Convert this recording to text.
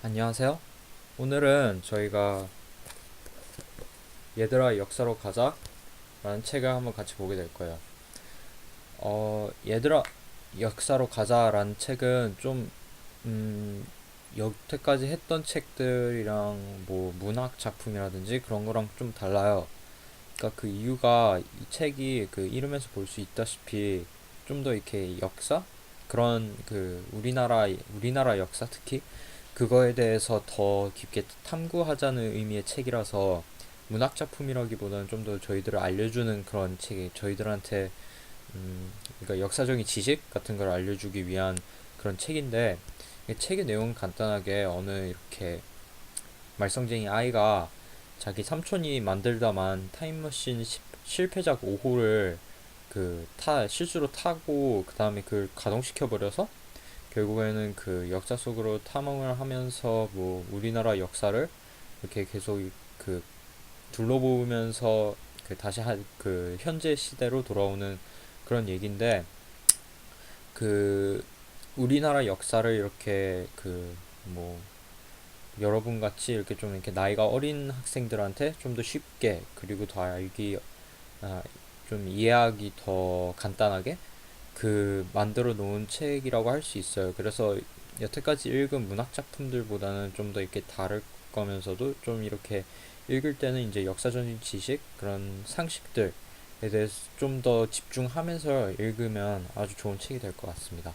안녕하세요. 오늘은 저희가 얘들아 역사로 가자 라는 책을 한번 같이 보게 될 거예요. 어, 얘들아 역사로 가자 라는 책은 좀, 음, 여태까지 했던 책들이랑 뭐 문학 작품이라든지 그런 거랑 좀 달라요. 그러니까 그 이유가 이 책이 그 이름에서 볼 수 있다시피 좀 더 이렇게 역사? 그런 그 우리나라, 우리나라 역사 특히 그거에 대해서 더 깊게 탐구하자는 의미의 책이라서 문학 작품이라기보다는 좀 더 저희들을 알려주는 그런 책이 저희들한테 음, 그러니까 역사적인 지식 같은 걸 알려주기 위한 그런 책인데 이 책의 내용은 간단하게 어느 이렇게 말썽쟁이 아이가 자기 삼촌이 만들다만 타임머신 시- 실패작 5호를 그 타 실수로 타고 그 다음에 그걸 가동시켜 버려서 결국에는 그 역사 속으로 탐험을 하면서 뭐 우리나라 역사를 이렇게 계속 그 둘러보면서 그 다시 한 그 현재 시대로 돌아오는 그런 얘기인데 그 우리나라 역사를 이렇게 그 뭐 여러분 같이 이렇게 좀 이렇게 나이가 어린 학생들한테 좀 더 쉽게 그리고 더 알기 아, 좀 이해하기 더 간단하게 그 만들어 놓은 책이라고 할 수 있어요. 그래서 여태까지 읽은 문학 작품들보다는 좀 더 이렇게 다를 거면서도 좀 이렇게 읽을 때는 이제 역사적인 지식 그런 상식들에 대해서 좀 더 집중하면서 읽으면 아주 좋은 책이 될 것 같습니다.